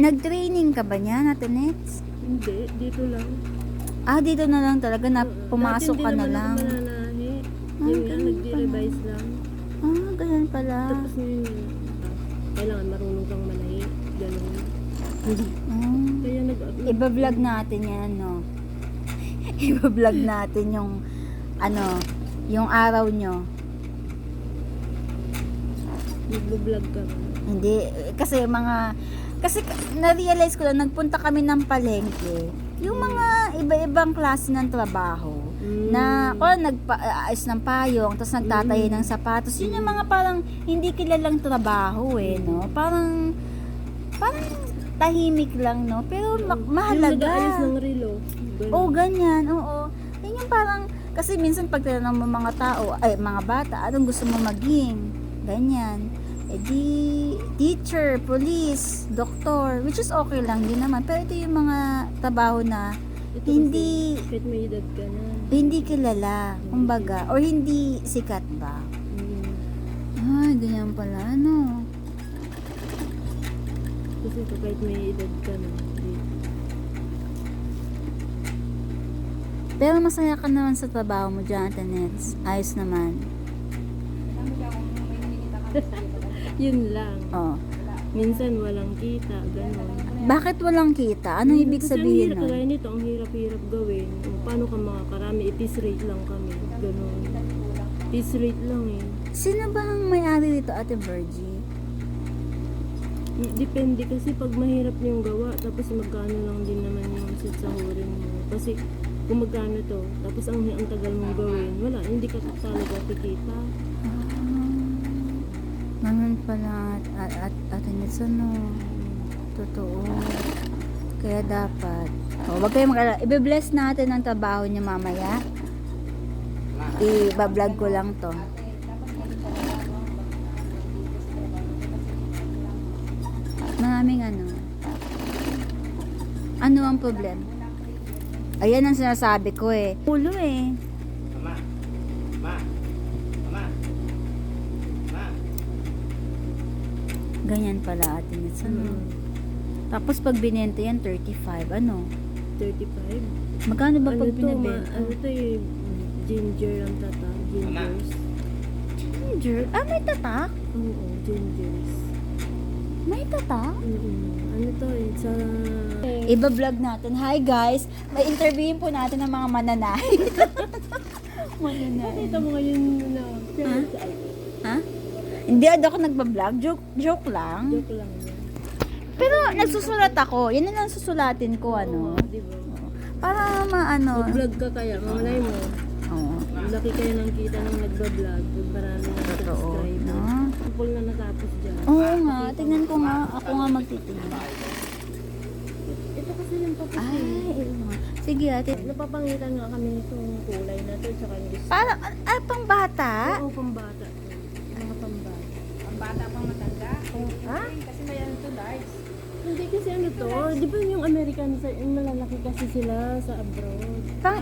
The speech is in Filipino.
Nag-training ka ba niya, Natinets? Hindi, dito lang. Ah, dito na lang talaga na pumasok Dati ka na hindi lang. naman ako. Ah, Yun ganun nag-revise lang. Ah, ganyan pala. Tapos yun, kailangan marunong kang manahi. Ganun. Ah. Kaya nag... Iba-vlog natin yan, no? Iba-vlog natin yung, ano, yung araw nyo. Nag-vlog ka ba? Hindi, kasi mga, kasi ka- na-realize ko lang, nagpunta kami ng palengke. Yung mga iba-ibang klase ng trabaho. Mm. Na, kung nagpaayos ng payong, tapos nagtatayo Mm. ng sapatos, yun yung mga parang hindi kilalang trabaho eh, no? Parang, parang tahimik lang, no? Pero ma- Yung mahalaga. nag-aayos ng relo. Ganun. Oo, ganyan. Oo. Yan yung parang, kasi minsan pag tinanong mo mga tao, ay mga bata, anong gusto mo maging? Ganyan. Eh di, teacher, police, doktor, which is okay lang din naman. Pero ito yung mga trabaho na Ito hindi- kahit may edad ka na. hindi kilala, kumbaga, or hindi sikat ba? Mm. Ay, ganyan pala, ano? Kasi ito, kahit may edad ka na. Hindi. Pero masaya ka naman sa trabaho mo, Jonathan Nets. Ayos naman. Yun lang. Oh. Minsan walang kita, gano'n. Bakit walang kita? Anong ibig Kasi sabihin nun? kagaya nito, ang hirap-hirap gawin. O, paano ka makakarami? I-piece rate lang kami. Gano'n. Piece rate lang eh. Sino ba ang may-ari dito, Ate Virgie? Depende kasi pag mahirap yung gawa, tapos magkano lang din naman yung sasahurin mo. Kasi kung magkano to, tapos ang, ang tagal mong gawin, wala, hindi ka talaga kikita. Pala at, at, at, at ano, totoo. Kaya dapat, oh, wag kayong mag Ibe-bless natin ang trabaho niya mamaya. I-vlog ko lang to. Maraming ano. Ano ang problem? Ayan ang sinasabi ko eh. Ulo eh. Mama. Ma. Mama. Ma. Ganyan pala atin. It's ano. Mm. Tapos pag binenta yan, 35. Ano? 35. Magkano ba ano pag to, ma, binibenta? ano to eh, ginger ang tata, gingers. Ginger? Ah, may tatak? Oo, gingers. May tatak? Mm-mm. Ano to eh, sa... Iba-vlog natin. Hi guys! May interviewin po natin ng mga mananay. mananay. Nakita mo ngayon na, Ha? Hindi ako nagba-vlog. Joke, joke lang. joke lang. Pero nagsusulat ako. Yan na lang susulatin ko, ano. Oo, di ba? Para maano. Mag-vlog ka kaya, mamalay mo. Oo. Laki kayo ng kita ng nagba-vlog. Pag marami ng Totoo. subscriber. No? Couple na natapos dyan. Oo nga. Tingnan ko nga. Ako nga magtitingin. Ito kasi yung Ay, eh. oo nga. Sige ate. Napapangitan nga kami nitong kulay na to, tsaka yung. Para, ah, pang bata? Oo, pambata. Mga pambata. Ang bata pang Ha? Kasi may ano to, large. Hindi kasi ano to, di ba yung American, sa- yung malalaki kasi sila sa abroad. Pang,